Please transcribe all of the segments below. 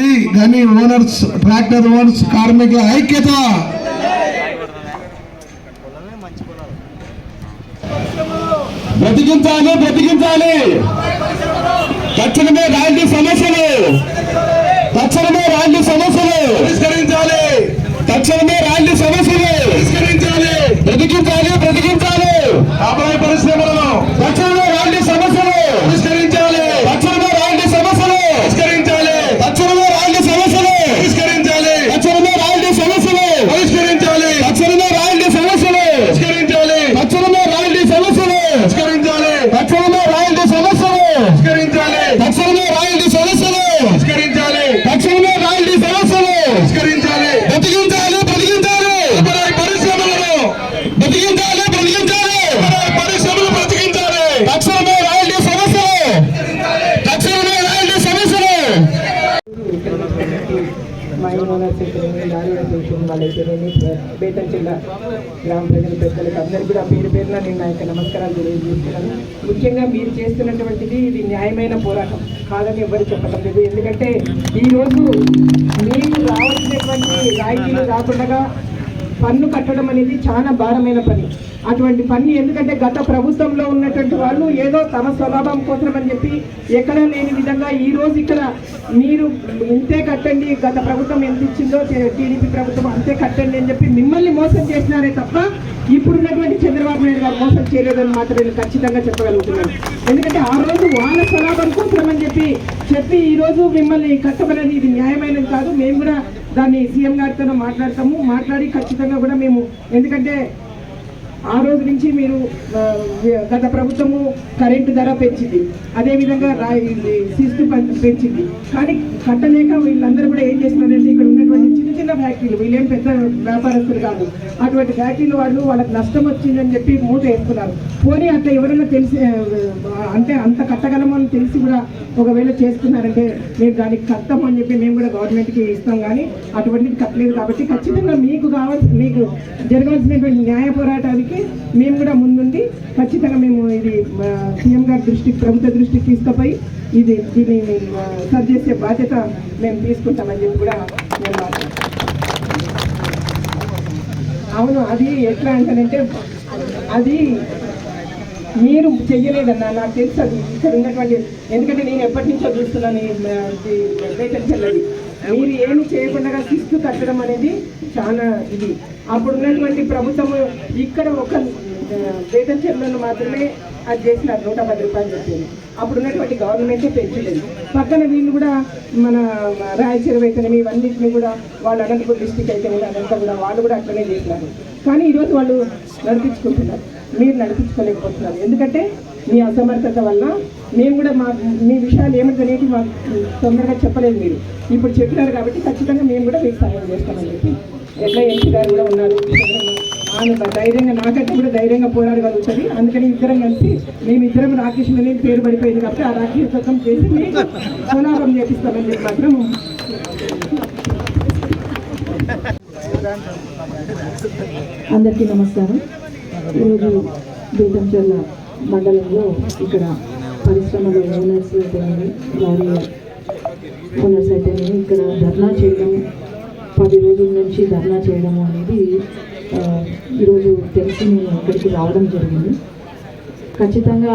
గని owners tractor owners కార్మికుల ఐక్యత. బ్రతికించాలి బ్రతికించాలి. తక్షణమే రాంటి సమస్యలు. తక్షణమే రాంటి సమస్యలు. పరిష్కరించాలి. తక్షణమే రాంటి సమస్యలు. మైన్ అయితేనేమి లారీ అసోసియేషన్ వాళ్ళైతేనేమి జిల్లా గ్రామ ప్రజల పెద్దలకు అందరికీ కూడా పేరు పేరున నేను నా యొక్క నమస్కారాలు తెలియజేస్తున్నాను ముఖ్యంగా మీరు చేస్తున్నటువంటిది ఇది న్యాయమైన పోరాటం. కాదని ఎవరు చెప్పడం లేదు. ఎందుకంటే ఈరోజు మీకు రావాల్సినటువంటి రాయితీలు రాకుండా పన్ను కట్టడం అనేది చాలా భారమైన పని. అటువంటి పని ఎందుకంటే గత ప్రభుత్వంలో ఉన్నటువంటి వాళ్ళు ఏదో తమ స్వలాభం కోసం అని చెప్పి ఎక్కడా లేని విధంగా ఈ రోజు ఇక్కడ మీరు ఇంతే కట్టండి గత ప్రభుత్వం ఎంత ఇచ్చిందో టీడీపీ ప్రభుత్వం అంతే కట్టండి అని చెప్పి మిమ్మల్ని మోసం చేసినారే తప్ప ఇప్పుడున్నటువంటి చంద్రబాబు నాయుడు గారు మోసం చేయలేదని మాత్రం నేను ఖచ్చితంగా చెప్పగలుగుతున్నాను. ఎందుకంటే ఆ రోజు వాళ్ళ స్వలాభం కోసం అని చెప్పి చెప్పి ఈరోజు మిమ్మల్ని కట్టమనేది ఇది న్యాయమైనది కాదు. మేము కూడా దాన్ని సీఎం గారితో మాట్లాడతాము. మాట్లాడి ఖచ్చితంగా కూడా మేము ఎందుకంటే ఆ రోజు నుంచి మీరు గత ప్రభుత్వము కరెంటు ధర పెంచింది. అదేవిధంగా రా- శిస్తు పెంచింది. కానీ కట్టలేక వీళ్ళందరూ కూడా ఏం చేస్తున్నారంటే ఇక్కడ ఉన్నటువంటి చిన్న చిన్న ఫ్యాక్టరీలు వీళ్ళేం పెద్ద వ్యాపారస్తులు కాదు. అటువంటి ఫ్యాక్టరీలు వాళ్ళు వాళ్ళకి నష్టం వచ్చిందని చెప్పి మూట వేస్తున్నారు పోనీ అట్లా ఎవరైనా తెలిసి అంటే అంత కట్టగలమని అని తెలిసి కూడా ఒకవేళ చేసుకున్నారంటే మీరు దానికి కట్టమని చెప్పి మేము కూడా గవర్నమెంట్కి ఇస్తాం కానీ అటువంటిది కట్టలేదు కాబట్టి ఖచ్చితంగా మీకు కావాల్సి మీకు జరగాల్సినటువంటి న్యాయ పోరాటానికి మేము కూడా ముందుండి ఖచ్చితంగా మేము ఇది సీఎం గారి దృష్టికి ప్రభుత్వ దృష్టికి తీసుకుపోయి ఇది దీన్ని మేము, సరి చేసే బాధ్యత మేము తీసుకుంటామని చెప్పి కూడా మేము అవును అది ఎట్లా అంటానంటే అది మీరు చెయ్యలేదన్నా నాకు తెలుసు అది ఇక్కడ ఉన్నటువంటి ఎందుకంటే నేను ఎప్పటి నుంచో చూస్తున్నాను ఈ మీరు ఏమి చేయకుండా శిస్తు కట్టడం అనేది చాలా ఇది. అప్పుడు ఉన్నటువంటి ప్రభుత్వం ఇక్కడ ఒక ఆ, వేతన మాత్రమే అది చేసినారు నూట పది రూపాయలు చెప్పింది అప్పుడు ఉన్నటువంటి గవర్నమెంటే పెంచలేదు. పక్కన వీళ్ళు కూడా మన రాయచూరు అయితేనే ఇవన్నిటిని కూడా వాళ్ళు అనంతపురం డిస్టిక్ అయితే అదంతా కూడా వాళ్ళు కూడా అట్లనే చేసినారు కానీ ఈరోజు వాళ్ళు నడిపించుకుంటున్నారు. మీరు నడిపించుకోలేకపోతున్నారు. ఎందుకంటే మీ అసమర్థత వల్ల మేము కూడా మా మీ విషయాలు ఏమిటనేది మాకు తొందరగా చెప్పలేదు మీరు. ఇప్పుడు చెప్పినారు కాబట్టి ఖచ్చితంగా మేము కూడా మీకు సహాయం చేస్తామని చెప్పి ఎట్లా గారు కూడా ఉన్నారు. ఆమె ధైర్యంగా నాకంటే కూడా ధైర్యంగా పోరాడగలుగుతుంది అందుకని ఇద్దరం కలిసి మేమిద్దరం రాకేష్ అనేది పేరు పడిపోయింది కాబట్టి ఆ రాకేష్ సొంతం చేసి మీకు సోలాభం చేపిస్తామని చెప్పి మాత్రం అందరికీ నమస్కారం. ఈరోజు బీతంచెల్ల మండలంలో ఇక్కడ పరిశ్రమల ఓనర్స్ అయితేనేమి ఓనర్స్ అయితేనేమి ఇక్కడ ధర్నా చేయడం పది రోజుల నుంచి ధర్నా చేయడం అనేది ఈరోజు తెలిసి నేను ఇక్కడికి రావడం జరిగింది. ఖచ్చితంగా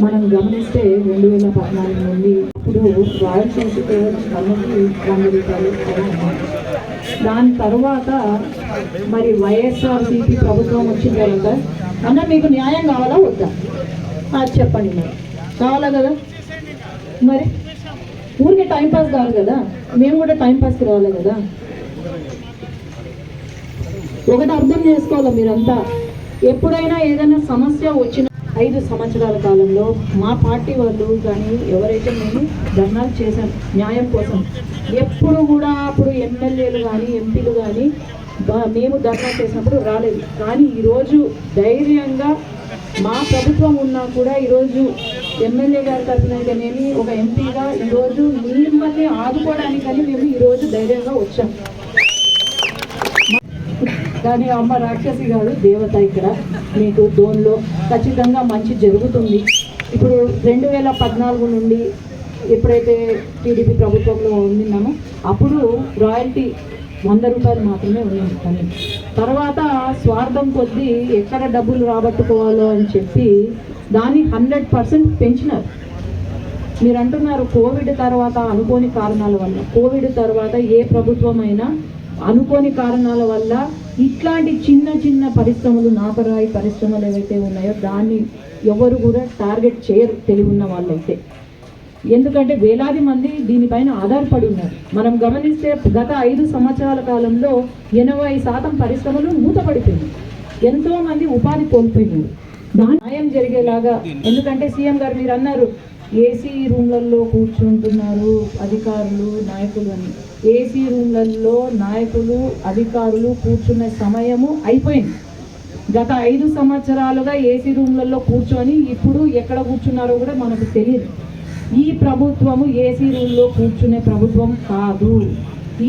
మనం గమనిస్తే రెండు వేల పద్నాలుగు నుండి అప్పుడు రాయలసీమ కన్నుకి వంద రూపాయలు దాని తర్వాత మరి వైఎస్ఆర్సీపీ ప్రభుత్వం వచ్చిన తర్వాత అన్న మీకు న్యాయం కావాలా? వద్దా? అది చెప్పండి మరి కావాలా కదా? మరి? ఊరికే టైంపాస్ కాదు కదా? మేము కూడా టైంపాస్కి రావాలి కదా? ఒకటి అర్థం చేసుకోవాలి మీరంతా? ఎప్పుడైనా ఏదైనా సమస్య వచ్చిన ఐదు సంవత్సరాల కాలంలో మా పార్టీ వాళ్ళు కానీ ఎవరైతే మేము ధర్నాలు చేశాం న్యాయం కోసం ఎప్పుడు కూడా అప్పుడు ఎమ్మెల్యేలు కానీ ఎంపీలు కానీ మేము ధర్నా చేసినప్పుడు రాలేదు. కానీ ఈరోజు ధైర్యంగా మా ప్రభుత్వం ఉన్నా కూడా ఈరోజు ఎమ్మెల్యే గారి తరఫున ఒక ఎంపీగా ఈరోజు మిమ్మల్ని ఆదుకోవడానికని మేము ఈరోజు ధైర్యంగా వచ్చాం. కానీ అమ్మ రాక్షసి గారు దేవత ఇక్కడ. మీకు దోన్లో ఖచ్చితంగా మంచి జరుగుతుంది. ఇప్పుడు రెండు వేల పద్నాలుగు నుండి ఎప్పుడైతే టీడీపీ ప్రభుత్వంలో ఉండినామో అప్పుడు రాయల్టీ వంద రూపాయలు మాత్రమే ఉన్నాయి కానీ తర్వాత స్వార్థం కొద్దీ ఎక్కడ డబ్బులు రాబట్టుకోవాలో అని చెప్పి దాన్ని హండ్రెడ్ పర్సెంట్ పెంచినారు. మీరు అంటున్నారు కోవిడ్ తర్వాత అనుకోని కారణాల వల్ల కోవిడ్ తర్వాత ఏ ప్రభుత్వం అయినా అనుకోని కారణాల వల్ల ఇట్లాంటి చిన్న చిన్న పరిశ్రమలు నాపరాయి పరిశ్రమలు ఏవైతే ఉన్నాయో దాన్ని ఎవరు కూడా టార్గెట్ చేయరు తెలివి ఉన్న వాళ్ళైతే. ఎందుకంటే వేలాది మంది దీనిపైన ఆధారపడి ఉన్నారు. మనం గమనిస్తే గత ఐదు సంవత్సరాల కాలంలో ఎనభై శాతం పరిశ్రమలు మూతపడిపోయింది ఎంతోమంది ఉపాధి కోల్పోయినారు. న్యాయం జరిగేలాగా. ఎందుకంటే సీఎం గారు మీరు అన్నారు ఏసీ రూమ్లలో కూర్చుంటున్నారు అధికారులు నాయకులు అని. ఏసీ రూమ్లలో నాయకులు అధికారులు కూర్చునే సమయము అయిపోయింది. గత ఐదు సంవత్సరాలుగా ఏసీ రూమ్లలో కూర్చొని ఇప్పుడు ఎక్కడ కూర్చున్నారో కూడా మనకు తెలియదు. ఈ ప్రభుత్వము ఏసీ రూమ్లో కూర్చునే ప్రభుత్వం కాదు.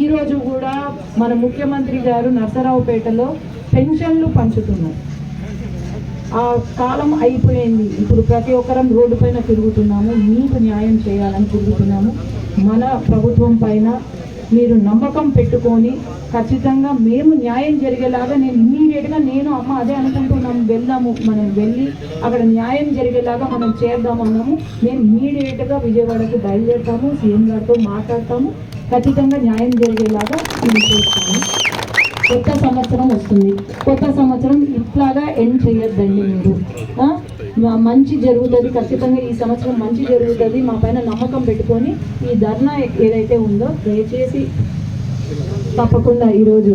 ఈరోజు కూడా మన ముఖ్యమంత్రి గారు నర్సరావుపేటలో పెన్షన్లు పంచుతున్నారు. ఆ కాలం అయిపోయింది. ఇప్పుడు ప్రతి ఒక్కరం రోడ్డు పైన తిరుగుతున్నాము. మీకు న్యాయం చేయాలని తిరుగుతున్నాము. మన ప్రభుత్వం పైన మీరు నమ్మకం పెట్టుకొని ఖచ్చితంగా మేము న్యాయం జరిగేలాగా నేను ఇమ్మీడియట్గా నేను అమ్మ అదే అనుకుంటున్నాము వెళ్దాము. మనం వెళ్ళి అక్కడ న్యాయం జరిగేలాగా మనం చేద్దామన్నాము మేము ఇమ్మీడియట్గా విజయవాడకు బయలుదేరుతాము. సీఎం గారితో మాట్లాడతాము. ఖచ్చితంగా న్యాయం జరిగేలాగా ఇది చేస్తాము కొత్త సంవత్సరం వస్తుంది. కొత్త సంవత్సరం ఇట్లాగా ఎండ్ చేయొద్దండి మీరు. మంచి జరుగుతుంది ఖచ్చితంగా ఈ సంవత్సరం మంచి జరుగుతుంది మా పైన నమ్మకం పెట్టుకొని ఈ ధర్నా ఏదైతే ఉందో దయచేసి తప్పకుండా ఈరోజు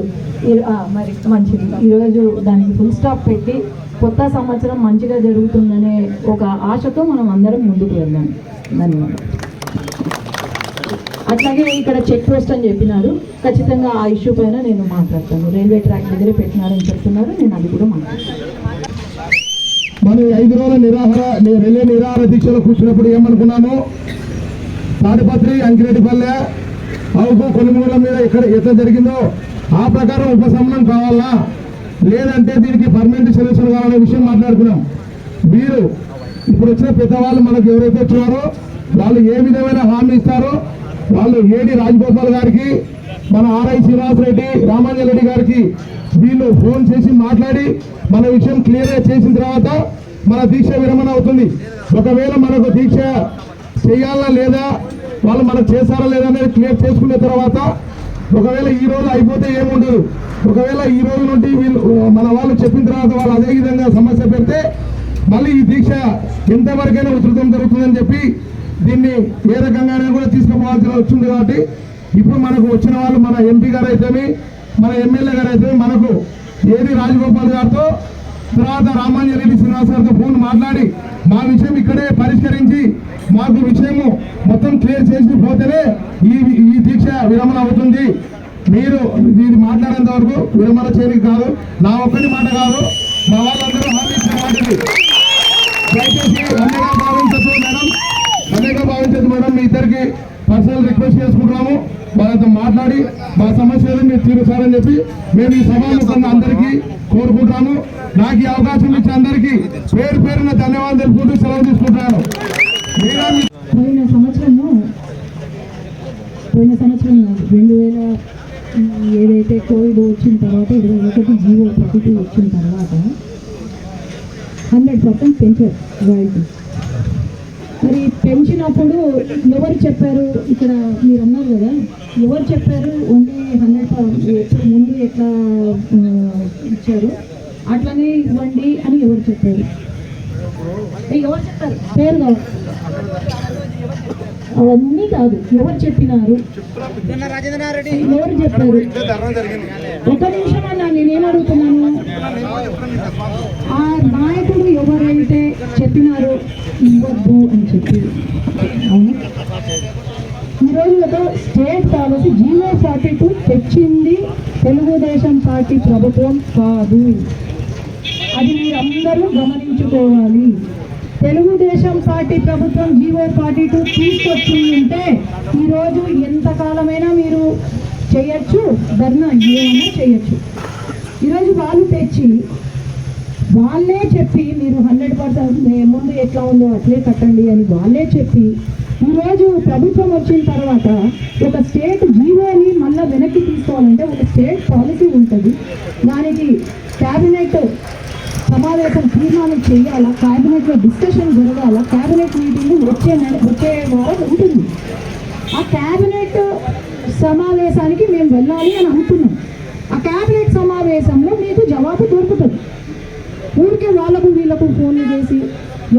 మరి మంచిది. ఈరోజు దానికి ఫుల్ స్టాప్ పెట్టి కొత్త సంవత్సరం మంచిగా జరుగుతుందనే ఒక ఆశతో మనం అందరం ముందుకు వెళ్దాం. ధన్యవాదాలు. అట్లాగే ఇక్కడ చెక్ పోస్ట్ అని చెప్పినారు. ఖచ్చితంగా ఆ ఇష్యూ పైన నేను మాట్లాడతాను. రైల్వే ట్రాక్ దగ్గర పెట్టినారని చెప్తున్నారు. నేను అది కూడా మాట్లాడతాను. మనం ఐదు రోజుల నిరాహార ని- రిలే నిరాహార దీక్షలో కూర్చున్నప్పుడు ఏమనుకున్నాము? తాడిపత్రి అంకిరెడ్డిపల్లె అవుకు కొనుగోళ్ళ మీద ఎక్కడ ఎట్లా జరిగిందో? ఆ ప్రకారం ఉపశమనం కావాలా? లేదంటే దీనికి పర్మనెంట్ సొల్యూషన్ కావాలనే విషయం మాట్లాడుకున్నాం. వీరు ఇప్పుడు వచ్చిన పెద్దవాళ్ళు మనకు ఎవరైతే వచ్చినారో వాళ్ళు ఏ విధమైన హామీ ఇస్తారో వాళ్ళు ఏడి రాజగోపాల్ గారికి మన ఆర్ఐ శ్రీనివాస్ రెడ్డి రామాంజల్ రెడ్డి గారికి వీళ్ళు ఫోన్ చేసి మాట్లాడి మన విషయం క్లియర్గా చేసిన తర్వాత మన దీక్ష విరమణ అవుతుంది. ఒకవేళ మనకు దీక్ష చేయాలా లేదా వాళ్ళు మనకు చేస్తారా లేదా అనేది క్లియర్ చేసుకున్న తర్వాత ఒకవేళ ఈ రోజు అయిపోతే ఏముండదు. ఒకవేళ ఈ రోజు నుండి వీళ్ళు మన వాళ్ళు చెప్పిన తర్వాత వాళ్ళు అదే విధంగా సమస్య పెడితే మళ్ళీ ఈ దీక్ష ఎంతవరకైనా ఉధృతం జరుగుతుందని చెప్పి దీన్ని ఏ రకంగానే కూడా తీసుకుపోవాల్సి వచ్చింది కాబట్టి ఇప్పుడు మనకు వచ్చిన వాళ్ళు మన ఎంపీ గారు అయితేమి మన ఎమ్మెల్యే గారు అయితే మనకు ఏది రాజగోపాల్ గారితో తర్వాత రామాంజరెడ్డి శ్రీనివాస్ గారితో ఫోన్ మాట్లాడి మా విషయం ఇక్కడే పరిష్కరించి మాకు విషయము మొత్తం క్లియర్ చేసి పోతేనే ఈ ఈ దీక్ష విరమణ అవుతుంది. మీరు దీన్ని మాట్లాడేంత వరకు విరమణ చేయడానికి కాదు నా ఒక్కటి మాట కాదు మా వాళ్ళందరూ హామీ ఇచ్చిన దయచేసి అన్నగా మేడం. అన్నగా భావించద్దు మేడం మీ ఇద్దరికి పర్సనల్ రిక్వెస్ట్ చేసుకుంటున్నాము. వాళ్ళతో మాట్లాడి మా సమస్యలు మీరు తీరుస్తారని చెప్పి మేము ఈ సభాముఖంగా అందరికీ కోరుకుంటాము నాకు ఈ అవకాశం ఇచ్చిన అందరికీ పేరు పేరున ధన్యవాదాలు తెలుపుకుంటూ సెలవు తీసుకుంటున్నాను. పోయిన సంవత్సరము పోయిన సంవత్సరం రెండు వేల ఏదైతే కోవిడ్ వచ్చిన తర్వాత ఇరవై ఒకటి జీవో ప్రకృతి వచ్చిన తర్వాత హండ్రెడ్ పర్సెంట్ పెంచారు రాయల్టీ మరి పెంచినప్పుడు ఎవరు చెప్పారు? ఇక్కడ మీరు అన్నారు కదా. ఎవరు చెప్పారు? ఓన్లీ హండ్రెడ్ ఎప్పుడు ముందు ఎట్లా ఇచ్చారు? అట్లనే ఇవ్వండి అని ఎవరు చెప్పారు? ఎవరు చెప్పారు? పేరు కావాలి. అవన్నీ కాదు. ఎవరు చెప్పినారు? ఎవరు చెప్పారు? ఒక నిమిషం అన్న నేనేం అడుగుతున్నాను? ఆ నాయకుడు ఎవరైతే చెప్పినారో ఇవ్వద్దు అని చెప్పి. అవును? ఈరోజు ఒక state policy G O forty two తెచ్చింది తెలుగుదేశం పార్టీ ప్రభుత్వం కాదు. అది మీరందరూ గమనించుకోవాలి. తెలుగుదేశం పార్టీ ప్రభుత్వం జీవో ఫార్టీ టూ తీసుకొచ్చి ఉంటే ఈరోజు ఎంతకాలమైనా మీరు చేయొచ్చు ధర్నా ఏమైనా చేయొచ్చు. ఈరోజు వాళ్ళు తెచ్చి వాళ్ళే చెప్పి మీరు హండ్రెడ్ పర్సెంట్ ముందు ఎట్లా ఉందో అట్లే కట్టండి అని వాళ్ళే చెప్పి ఈరోజు ప్రభుత్వం వచ్చిన తర్వాత ఒక స్టేట్ జీవోని మళ్ళీ వెనక్కి తీసుకోవాలంటే ఒక స్టేట్ పాలసీ ఉంటుంది. సమావేశం తీర్మానం చేయాలా? క్యాబినెట్లో డిస్కషన్ జరగాల? క్యాబినెట్ మీటింగ్ వచ్చే వచ్చే వారం ఉంటుంది. ఆ క్యాబినెట్ సమావేశానికి మేము వెళ్ళాలి అని అనుకున్నాం. ఆ క్యాబినెట్ సమావేశంలో మీకు జవాబు దొరుకుతుంది. ఊరికే వాళ్ళకు వీళ్ళకు ఫోన్లు చేసి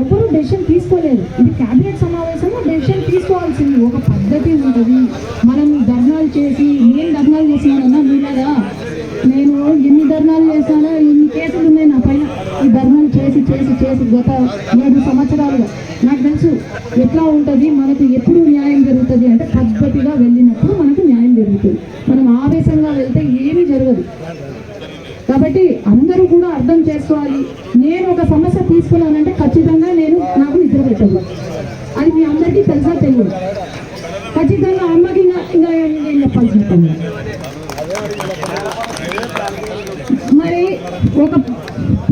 ఎవరు డెసిషన్ తీసుకోలేరు. ఇది క్యాబినెట్ సమావేశంలో డెసిషన్ తీసుకోవాల్సింది. ఒక పద్ధతి ఉంటుంది. మనం ధర్నాలు చేసి నేను ధర్నాలు చేసినానన్నా మీలాగా నేను ఎన్ని ధర్నాలు చేశానో ఎన్ని కేసులు ఉన్నాయి ఈ ధర్మం చేసి చేసి చేసి గత ఏడు సంవత్సరాలుగా. నాకు తెలుసు ఎట్లా ఉంటుంది మనకు ఎప్పుడు న్యాయం జరుగుతుంది అంటే పద్ధతిగా వెళ్ళినప్పుడు మనకు న్యాయం జరుగుతుంది. మనం ఆవేశంగా వెళ్తే ఏమీ జరగదు. కాబట్టి అందరూ కూడా అర్థం చేసుకోవాలి. నేను ఒక సమస్య తీసుకున్నానంటే ఖచ్చితంగా నేను నాకు నిద్ర పెట్టదు అది మీ అందరికీ తెలుసా తెలియదు. ఖచ్చితంగా అమ్మకి ఇంకా ఇంకా చెప్పాల్సి చెప్పాల్సిన పని లేదు. మరి ఒక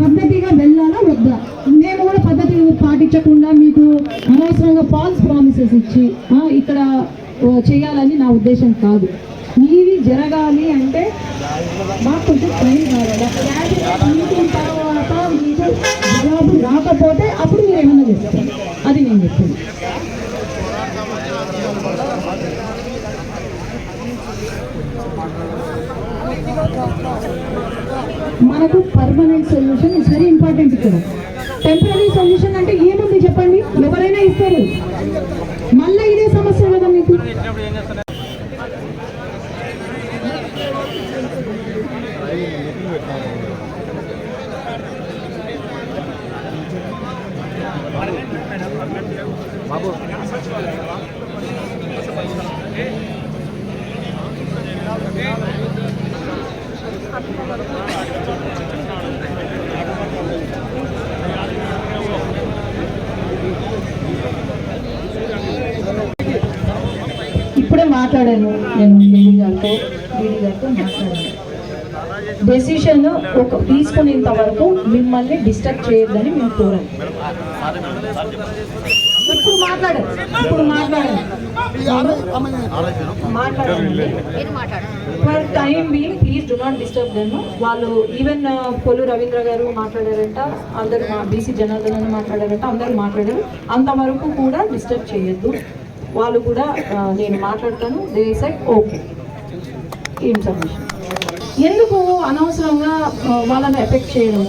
పద్ధతిగా వెళ్ళాలా వద్దా నేను కూడా పద్ధతి పాటించకుండా మీకు అనవసరంగా ఫాల్స్ ప్రామిసెస్ ఇచ్చి ఇక్కడ చేయాలని నా ఉద్దేశం కాదు. మీది జరగాలి అంటే మాకు కొంచెం టైం కావాలి. తర్వాత మీకు జవాబు రాకపోతే అప్పుడు మీరు ఏమన్నా చేస్తారు? అది నేను చెప్పింది మనకు permanent solution is very important ఇక్కడ. టెంపరీ సొల్యూషన్ అంటే ఏముంది చెప్పండి? ఎవరైనా ఇస్తారు. మళ్ళీ ఇదే సమస్య కదా మీకు? ఇప్పుడే మాట్లాడాను. నేను డీడీ గారితో డీడీ గారితో మాట్లాడాను. డెసిషన్ ఒక తీసుకునేంత వరకు మిమ్మల్ని డిస్టర్బ్ చేయొద్దని మేము కోరాను ఇప్పుడు మాట్లాడారు ఇప్పుడు మాట్లాడారు for time being please do not disturb then వాళ్ళు ఈవెన్ uh, పొలు రవీంద్ర గారు మాట్లాడారంట అందరు మా బీసీ జనార్దన్ అని మాట్లాడారంట అందరూ మాట్లాడారు. అంతవరకు కూడా డిస్టర్బ్ చేయొద్దు. వాళ్ళు కూడా నేను మాట్లాడతాను. దే సెట్ ఓకే ఏం సబ్మిషన్ ఎందుకు అనవసరంగా వాళ్ళని ఎఫెక్ట్ చేయడం?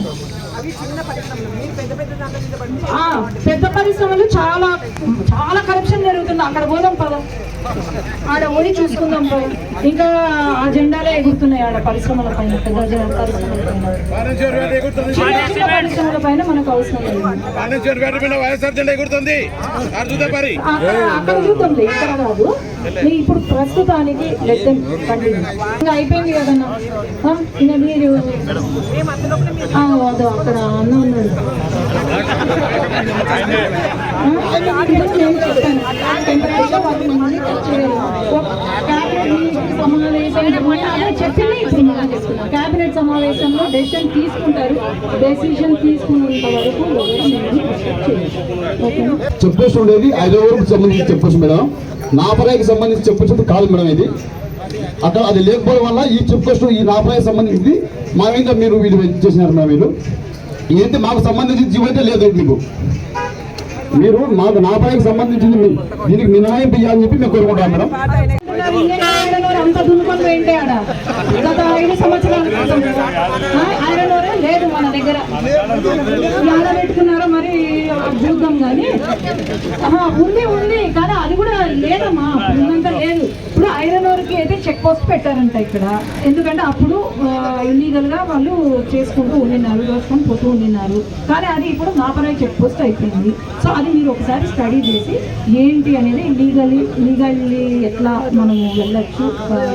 పెద్ద పరిశ్రమలు చాలా చాలా కరప్షన్ జరుగుతుంది. అక్కడ పోదాం పద. ఆడ పోయి చూసుకుందాం పోయి ఇంకా ఆ జెండాలే ఎగురుతున్నాయి ఆడ పరిశ్రమల పైన పెద్ద పరిశ్రమల పైన. పరిశ్రమల పైన మనకు అవసరం లేదు. అక్కడ అక్కడ చూద్దాంలే ఇక్కడ కాదు. ఇప్పుడు ప్రస్తుతానికి లెట్ కంటిన్యూ ఇంకా అయిపోయింది కదన్నా? ఇంకా మీరు అక్కడ ఉన్నాడు. నేను క్యాబినెట్ సమావేశంలో డెసిషన్ తీసుకుంటారు. డెసిషన్ తీసుకున్నంత వరకు పోస్ట్ ఉండేది. ఐదో వరకు సంబంధించి పోస్ట్ మేడం. నాపరాయికి సంబంధించి పోస్ట్ కాదు మేడం ఇది. అక్కడ అది లేకపోవడం వల్ల ఈ పోస్ట్ ఈ నాపరాయికి సంబంధించింది. మా ఇంకా మీరు వీళ్ళు చేసినారు మేడం మీరు. ఏంటి మాకు సంబంధించిన జీవైతే లేదు మీకు? మీరు మాకు నాపరాయికి సంబంధించింది దీనికి మినహాయింపు ఇవ్వాలని చెప్పి మేము కోరుకుంటాం మేడం. అంత దున్నుకొని పోయింటే ఆడ గత ఐదు సంవత్సరాల ఐరన్ ఓరే లేదు మన దగ్గర యాడ పెట్టుకున్నారో మరి చూద్దాం కానీ ఉంది ఉంది కానీ అది కూడా లేదమ్మా. అప్పుడు ఉన్నంత లేదు. ఇప్పుడు ఐరన్ ఓర్కి అయితే చెక్ పోస్ట్ పెట్టారంట ఇక్కడ. ఎందుకంటే అప్పుడు ఇల్లీగల్గా వాళ్ళు చేసుకుంటూ ఉండినారు దోచుకొని పోతూ ఉండినారు. కానీ అది ఇప్పుడు నాపరాయి చెక్ పోస్ట్ అయిపోయింది. సో అది మీరు ఒకసారి స్టడీ చేసి ఏంటి అనేది లీగలీ లీగల్లీ ఎట్లా మనము వెళ్ళొచ్చు.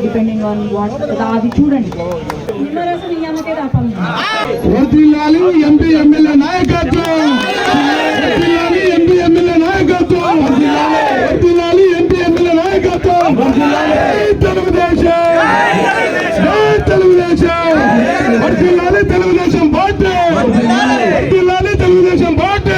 డిపెండింగ్ ఆన్ వాట్ అది చూడండి. నిమ్మరసం ఎంపీ ఎమ్మెల్యే నాయకత్వం. వర్ధిల్లాలి ఎంపీ ఎమ్మెల్యే నాయకత్వం. వర్ధిల్లాలి ఎంపీ ఎమ్మెల్యే నాయకత్వం. తెలుగుదేశం జై తెలుగుదేశం వర్ధిల్లాలి తెలుగుదేశం పార్టీ వర్ధిల్లాలి తెలుగుదేశం పార్టీ